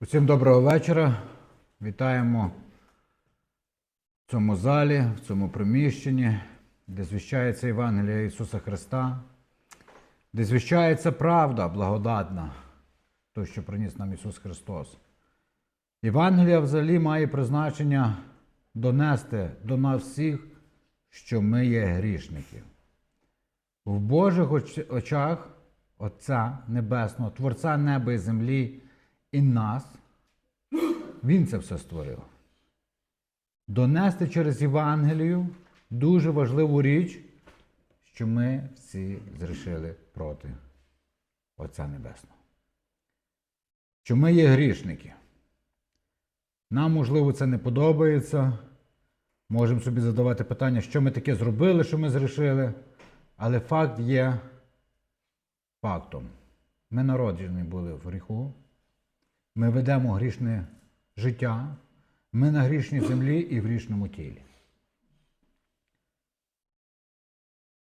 Усім доброго вечора. Вітаємо в цьому залі, в цьому приміщенні, де звіщається Євангелія Ісуса Христа, де звіщається правда благодатна, то, що приніс нам Ісус Христос. Євангелія взагалі має призначення донести до нас всіх, що ми є грішники. В Божих очах Отця Небесного, Творця неба і землі і нас, Він це все створив. Донести через Євангелію дуже важливу річ, що ми всі зрішили проти Отця Небесного. Що ми є грішники. Нам, можливо, це не подобається. Можемо собі задавати питання, що ми таке зробили, що ми зрішили. Але факт є фактом. Ми народжені були в гріху, ми ведемо грішне життя, ми на грішній землі і в грішному тілі.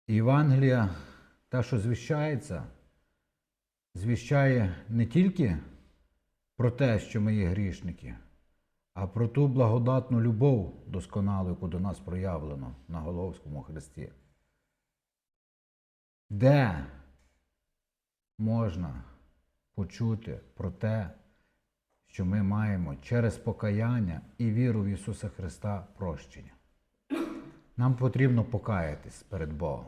Євангелія, та, що звіщається, звіщає не тільки про те, що ми є грішники, а про ту благодатну любов досконалу, яку до нас проявлено на Головському Христі. Де можна почути про те, що ми маємо через покаяння і віру в Ісуса Христа прощення. Нам потрібно покаятись перед Богом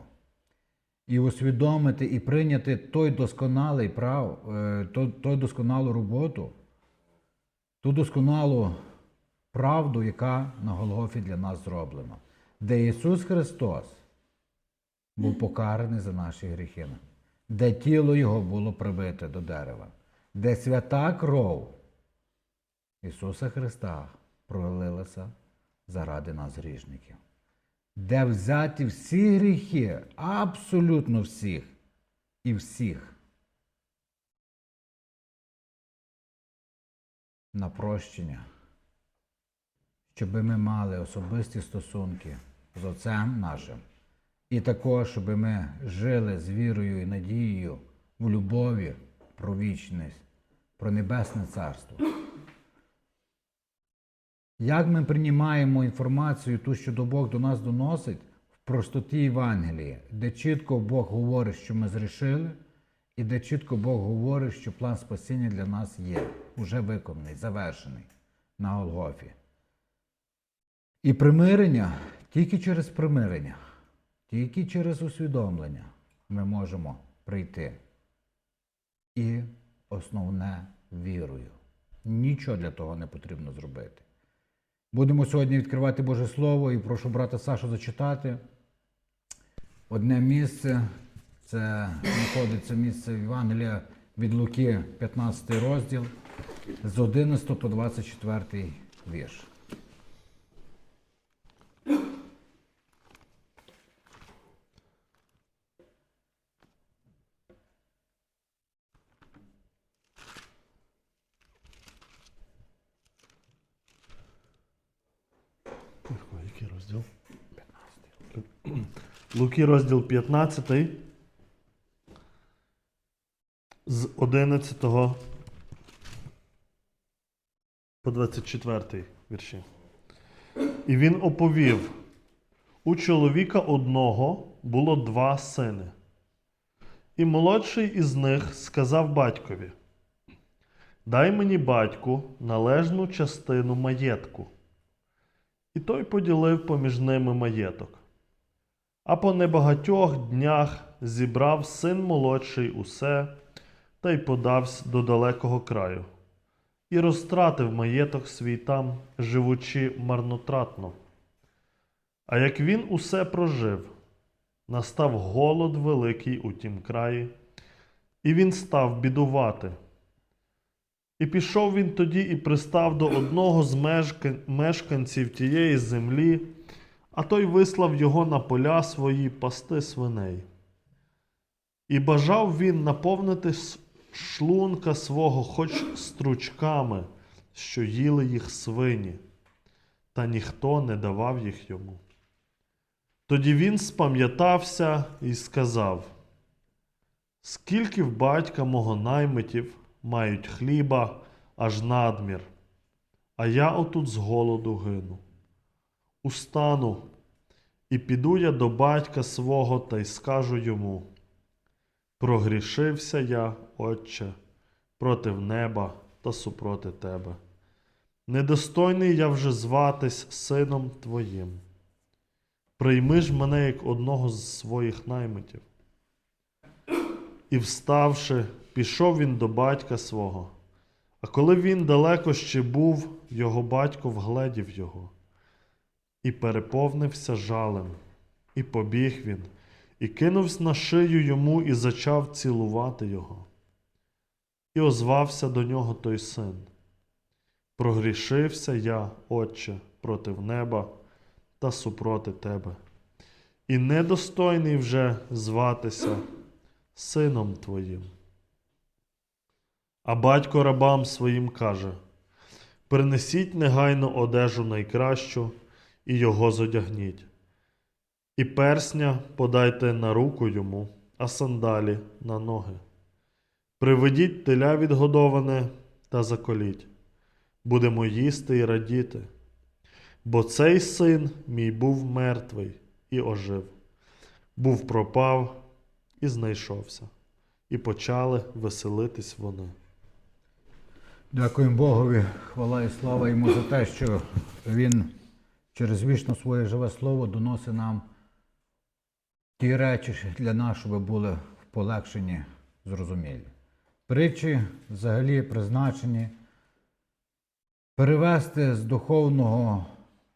і усвідомити і прийняти той досконалий прав, е, той, досконалу роботу, ту досконалу правду, яка на Голгофі для нас зроблена, де Ісус Христос був покараний за наші гріхи, де тіло Його було прибите до дерева, де свята кров Ісуса Христа пролилася заради нас грішників, де взяті всі гріхи, абсолютно всіх і всіх на прощення, щоб ми мали особисті стосунки з Отцем нашим. І також, щоб ми жили з вірою і надією в любові про вічність, про небесне царство. Як ми приймаємо інформацію, ту, що до Бог до нас доносить, в простоті Євангелії, де чітко Бог говорить, що ми зрішили, і де чітко Бог говорить, що план спасіння для нас є, уже виконаний, завершений на Голгофі. І примирення тільки через примирення, тільки через усвідомлення ми можемо прийти. І основне вірою. Нічого для того не потрібно зробити. Будемо сьогодні відкривати Боже Слово і прошу брата Сашу зачитати. Одне місце це знаходиться місце Євангелія від Луки, 15 розділ, з 11 по 24 вірш. Ой, Який розділ? 15. Луки розділ 15. З 11 по 24 вірші. І він оповів: у чоловіка одного було два сини. І молодший із них сказав батькові: Дай мені батьку належну частину маєтку. І той поділив поміж ними маєток. А по небагатьох днях зібрав син молодший усе та й подався до далекого краю, і розтратив маєток свій там, живучи марнотратно. А як він усе прожив, настав голод великий у тім краї, і він став бідувати. І пішов він тоді і пристав до одного з мешка- мешканців тієї землі, а той вислав його на поля свої пасти свиней. І бажав він наповнити шлунка свого хоч стручками, що їли їх свині, та ніхто не давав їх йому. Тоді він спам'ятався і сказав: Скільки в батька мого наймитів мають хліба, аж надмір, а я отут з голоду гину. Устану, і піду я до батька свого та й скажу йому: Прогрішився я, Отче, проти неба та супроти тебе. Недостойний я вже зватись сином твоїм. Прийми ж мене як одного з своїх наймитів. І, вставши, пішов він до батька свого. А коли він далеко ще був, його батько вгледів його, і переповнився жалем, і побіг він, і кинувся на шию йому і зачав цілувати його. І озвався до нього той син. Прогрішився я, Отче, проти неба та супроти тебе, і недостойний вже зватися сином твоїм. А батько рабам своїм каже: Принесіть негайно одежу найкращу і його зодягніть, і персня подайте на руку йому, а сандалі на ноги. Приведіть теля відгодоване та заколіть, будемо їсти і радіти. Бо цей син мій був мертвий і ожив, був пропав і знайшовся, і почали веселитись вони. Дякуємо Богові, хвала і слава йому за те, що Він через вічно своє живе слово доносить нам ті речі для нас, щоб були в полегшенні зрозумілі. Притчі взагалі призначені перевести з духовного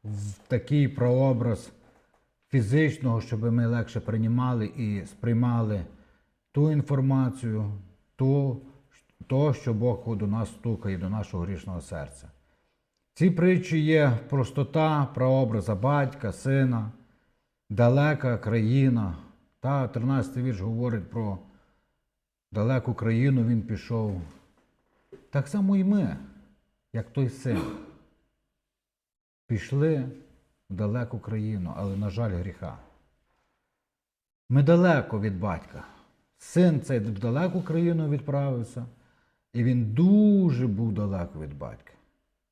в такий прообраз фізичного, щоб ми легше приймали і сприймали ту інформацію, ту, то, що Бог до нас стукає, до нашого грішного серця. Ці притчі є простота прообраза батька, сина, далека країна. Та 13 вірш говорить про далеку країну він пішов. Так само і ми, як той син. Пішли в далеку країну, але, на жаль, гріха. Ми далеко від батька. Син цей в далеку країну відправився, і він дуже був далеко від батька.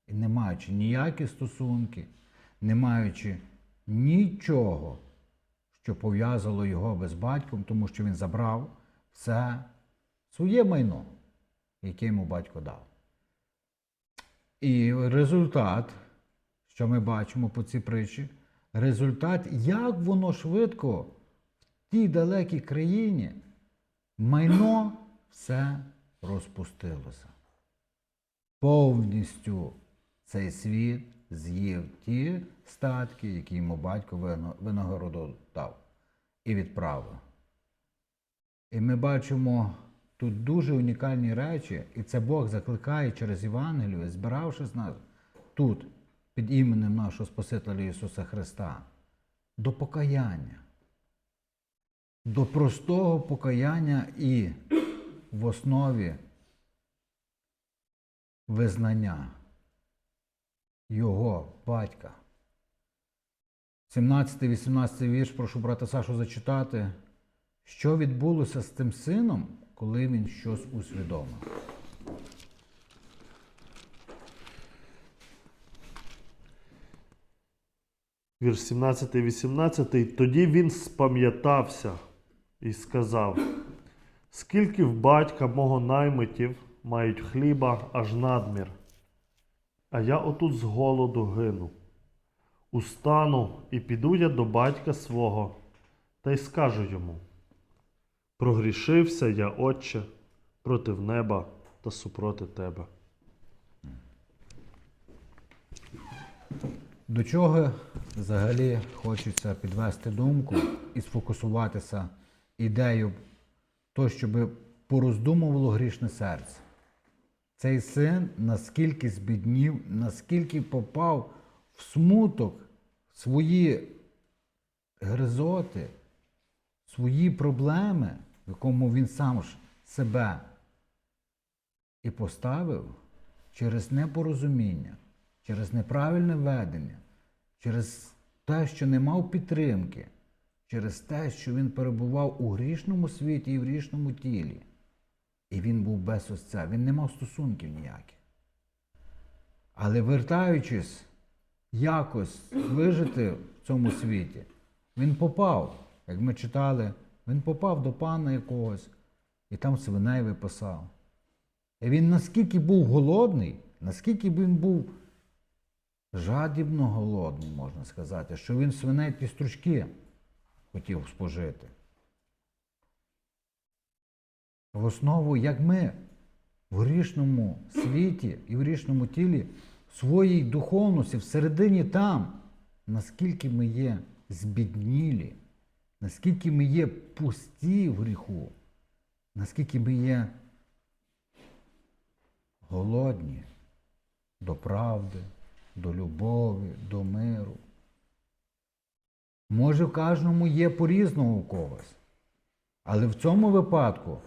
І не маючи ніякі стосунки, не маючи нічого, що пов'язало його без батьком, тому що він забрав все своє майно, яке йому батько дав. І результат, що ми бачимо по цій притчі, результат, як воно швидко в тій далекій країні майно все розпустилося. Повністю цей світ з'їв ті статки, які йому батько винагороду дав і відправив. І ми бачимо тут дуже унікальні речі, і це Бог закликає через Євангелію, збиравшись нас тут, під іменем нашого Спасителя Ісуса Христа, до покаяння, до простого покаяння і в основі визнання Його батька. 17-18 вірш, прошу брата Сашу зачитати. Що відбулося з тим сином, коли він щось усвідомив? Вірш 17-18. Тоді він спам'ятався і сказав: Скільки в батька мого наймитів мають хліба аж надмір, а я отут з голоду гину. Устану і піду я до батька свого та й скажу йому: Прогрішився я, Отче, проти неба та супроти тебе. До чого взагалі хочеться підвести думку і сфокусуватися ідею, то, щоб пороздумувало грішне серце. Цей син наскільки збіднів, наскільки попав в смуток, свої гризоти, свої проблеми, в якому він сам ж себе і поставив через непорозуміння, через неправильне ведення, через те, що не мав підтримки, через те, що він перебував у грішному світі і в грішному тілі. І він був без це, він не мав стосунків ніяких. Але вертаючись якось вижити в цьому світі, він попав, як ми читали, він попав до пана якогось і там свиней випасав. І він наскільки був голодний, наскільки він був жадібно голодний, можна сказати, що він свиней ті стручки хотів спожити. В основу, як ми в грішному світі і в грішному тілі, своїй духовності, всередині там, наскільки ми є збіднілі, наскільки ми є пусті в гріху, наскільки ми є голодні до правди, до любові, до миру. Може, в кожному є по-різному у когось. Але в цьому випадку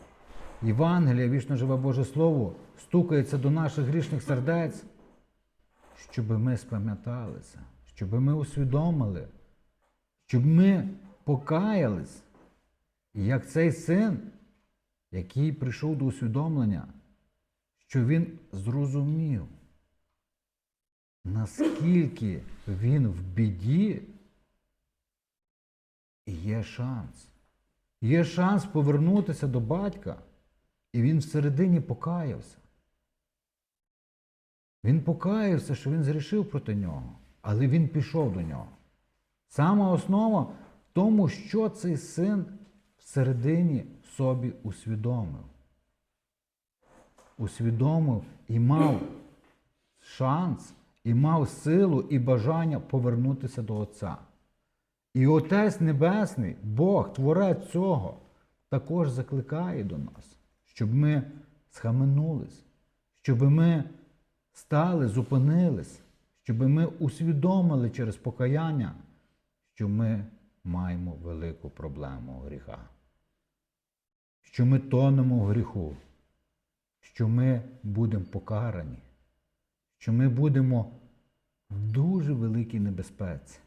Євангелія, вічно живе Боже Слово, стукається до наших грішних сердець, щоб ми спам'яталися, щоб ми усвідомили, щоб ми покаялись. Як цей син, який прийшов до усвідомлення, що він зрозумів, наскільки він в біді, і є шанс. Є шанс повернутися до батька, і він всередині покаявся. Він покаявся, що він зрішив проти нього, але він пішов до нього. Сама основа в тому, що цей син всередині собі усвідомив. Усвідомив і мав шанс, і мав силу і бажання повернутися до Отця. І Отець Небесний, Бог, Творець цього, також закликає до нас, щоб ми схаменулись, щоб ми стали, зупинились, щоб ми усвідомили через покаяння, що ми маємо велику проблему гріха, що ми тонемо в гріху, що ми будемо покарані, що ми будемо в дуже великій небезпеці.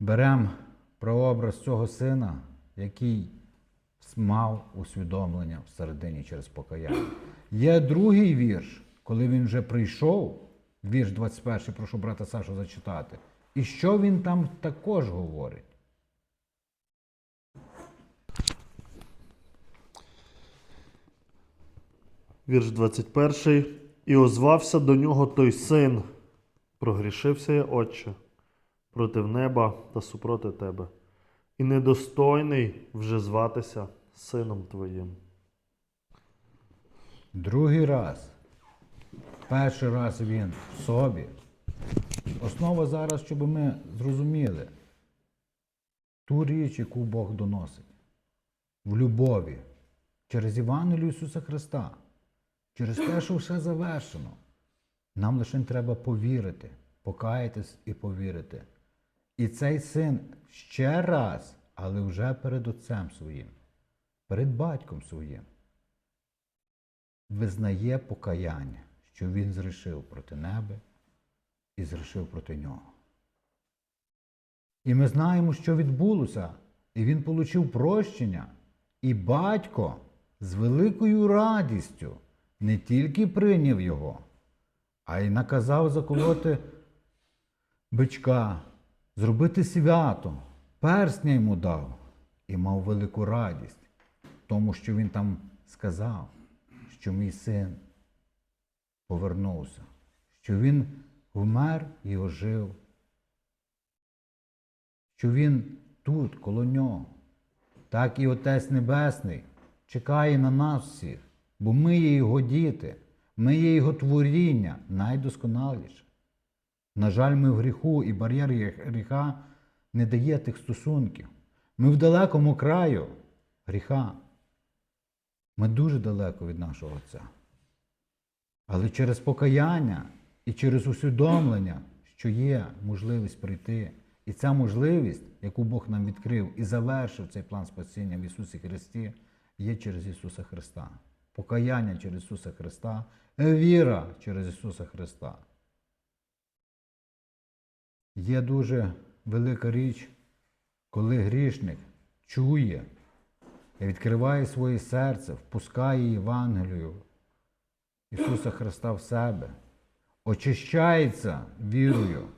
Беремо прообраз цього сина, який мав усвідомлення всередині через покаяння. Є другий вірш, коли він вже прийшов, вірш 21, прошу брата Сашу зачитати. І що він там також говорить? Вірш 21. І озвався до нього той син. Прогрішився я, Отче, проти неба та супроти тебе, і недостойний вже зватися сином твоїм. Другий раз. Перший раз він в собі. Основа зараз, щоб ми зрозуміли ту річ, яку Бог доносить в любові через Євангелію Ісуса Христа, через те, що все завершено. Нам лише треба повірити, покаятись і повірити. І цей син ще раз, але вже перед Отцем своїм, перед батьком своїм визнає покаяння, що він зрішив проти неба і зрішив проти нього. І ми знаємо, що відбулося, і він отримав прощення, і батько з великою радістю не тільки прийняв його, а й наказав заколоти бичка, зробити свято, персня йому дав і мав велику радість, тому що він там сказав що мій син повернувся, що він вмер і ожив, що він тут, коло нього. Так і Отець Небесний чекає на нас всіх, бо ми є його діти, ми є його творіння найдосконаліше. На жаль, ми в гріху і бар'єр гріха не дає тих стосунків. Ми в далекому краю гріха. Ми дуже далеко від нашого Отця. Але через покаяння і через усвідомлення, що є можливість прийти, і ця можливість, яку Бог нам відкрив і завершив цей план спасіння в Ісусі Христі, є через Ісуса Христа. Покаяння через Ісуса Христа, віра через Ісуса Христа. Є дуже велика річ, коли грішник чує і відкриває своє серце, впускає Євангелію Ісуса Христа в себе, очищається вірою.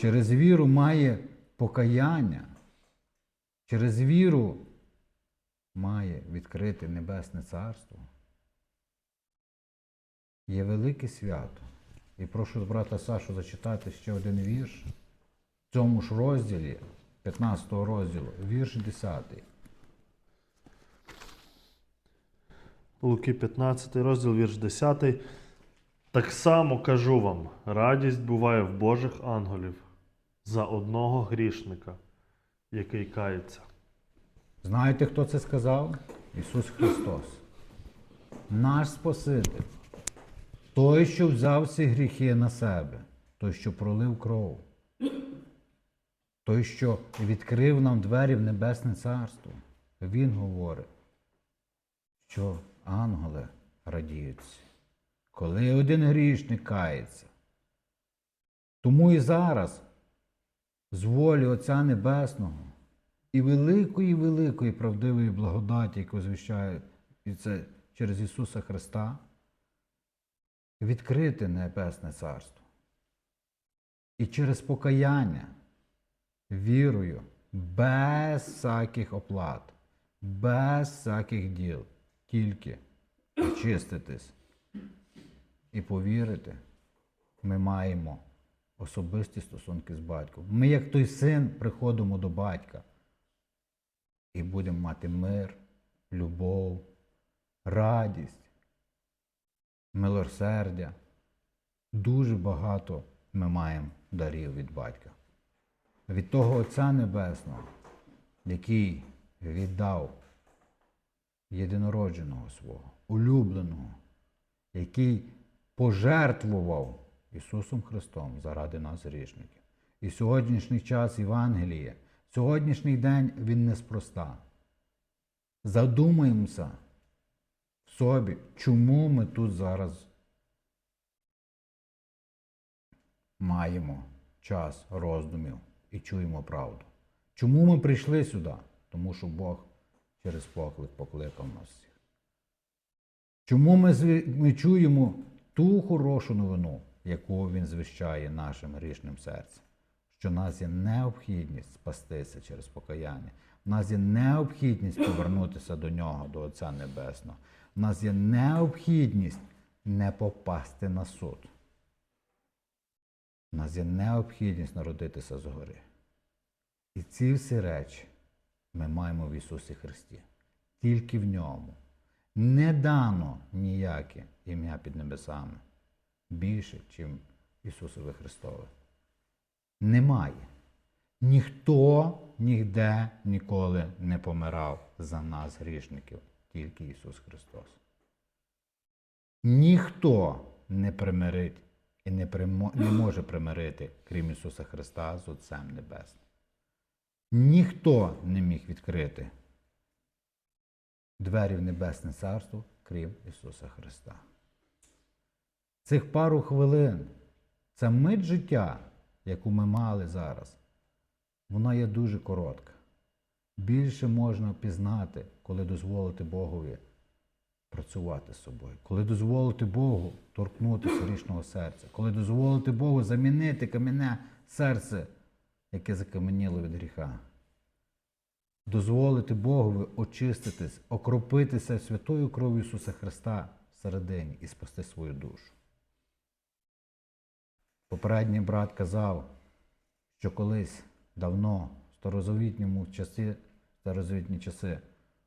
Через віру має покаяння. Через віру має відкрити Небесне Царство. Є велике свято. І прошу брата Сашу зачитати ще один вірш. В цьому ж розділі, 15 розділу, вірш 10. Луки 15 розділ, вірш 10. Так само кажу вам, радість буває в Божих ангелів за одного грішника, який кається. Знаєте, хто це сказав? Ісус Христос. Наш Спаситель. Той, що взяв всі гріхи на себе, той, що пролив кров, той, що відкрив нам двері в Небесне Царство. Він говорить, що ангели радіються, коли один грішник кається. Тому і зараз, з волі Отця Небесного, і великої, великої правдивої благодаті, яку звіщає і це через Ісуса Христа, відкрити Небесне Царство. І через покаяння, вірою, без всяких оплат, без всяких діл, тільки очиститись і повірити, ми маємо особисті стосунки з батьком. Ми, як той син, приходимо до батька і будемо мати мир, любов, радість, милосердя. Дуже багато ми маємо дарів від батька. Від того Отця Небесного, який віддав єдинородженого свого, улюбленого, який пожертвував Ісусом Христом заради нас грішників. І сьогоднішній час Євангелія, сьогоднішній день він неспроста. Задумаємося собі, чому ми тут зараз маємо час роздумів і чуємо правду. Чому ми прийшли сюди? Тому що Бог через поклик покликав нас всіх. Чому ми, ми чуємо ту хорошу новину, яку Він звіщає нашим грішним серцем? Що в нас є необхідність спастися через покаяння, в нас є необхідність повернутися до нього, до Отця Небесного. В нас є необхідність не попасти на суд. У нас є необхідність народитися згори. І ці всі речі ми маємо в Ісусі Христі. Тільки в ньому. Не дано ніяке ім'я під небесами більше, чим Ісусове Христове. Немає. Ніхто ніде ніколи не помирав за нас, грішників, тільки Ісус Христос. Ніхто не примирить і не, примо- не може примирити, крім Ісуса Христа, з Отцем Небесним. Ніхто не міг відкрити двері в Небесне Царство, крім Ісуса Христа. Цих пару хвилин, ця мить життя, яку ми мали зараз, вона є дуже коротка. Більше можна пізнати, коли дозволити Богові працювати з собою, коли дозволити Богу торкнутися річного серця, коли дозволити Богу замінити кам'яне серце, яке закам'яніло від гріха. Дозволити Богові очиститись, окропитися святою кров'ю Ісуса Христа всередині і спасти свою душу. Попередній брат казав, що колись давно, в старозавітньому часи, старозавітні часи,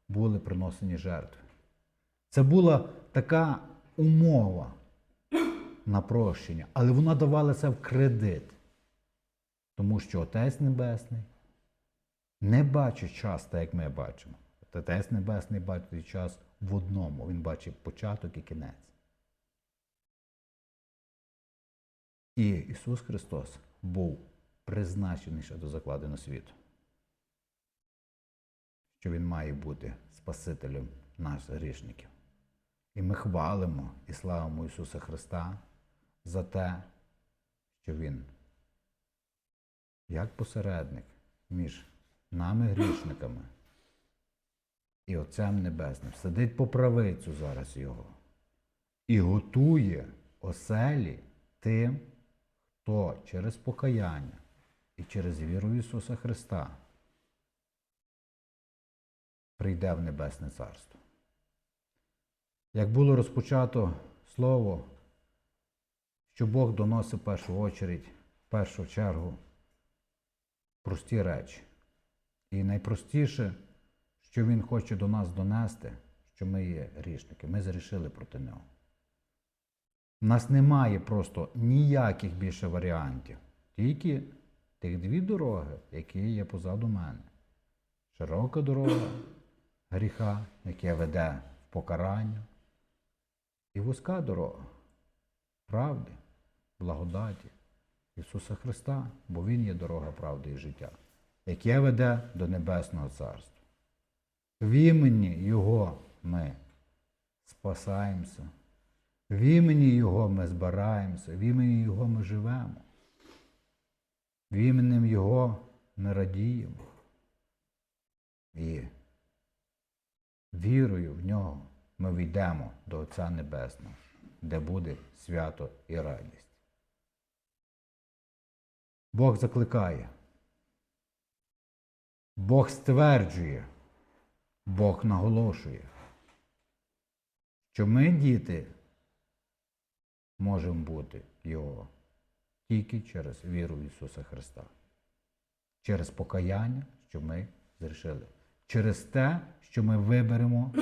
були приносені жертви. Це була така умова на прощення, але вона давалася в кредит. Тому що Отець Небесний не бачить час, так як ми бачимо. Отець Небесний бачить час в одному. Він бачить початок і кінець. І Ісус Христос був призначений ще до закладення світу. Що Він має бути Спасителем наших грішників. І ми хвалимо і славимо Ісуса Христа за те, що Він, як посередник між нами грішниками і Отцем Небесним, сидить по правицю зараз Його. і готує оселі тим, хто через покаяння і через віру в Ісуса Христа прийде в Небесне Царство. Як було розпочато слово, що Бог доносить в першу очередь, в першу чергу, прості речі. І найпростіше, що Він хоче до нас донести, що ми є грішники, ми зрішили проти нього. У нас немає просто ніяких більше варіантів, тільки тих дві дороги, які є позаду мене. Широка дорога гріха, яка веде в покарання, і вузька дорога правди, благодаті Ісуса Христа, бо Він є дорога правди і життя, яке веде до Небесного Царства. В імені Його ми спасаємося, в імені Його ми збираємося, в імені Його ми живемо, в іменем Його ми радіємо. І вірою в нього ми війдемо до Отця Небесного, де буде свято і радість. Бог закликає, Бог стверджує, Бог наголошує, що ми, діти, можемо бути Його тільки через віру в Ісуса Христа, через покаяння, що ми зрішили, через те, що ми виберемо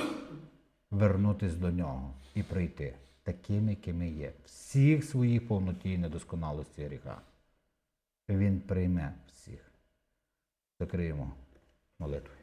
вернутись до нього і прийти такими, якими є, всіх своїх повноті і недосконалості гріха. Він прийме всіх. Закриємо молитвою.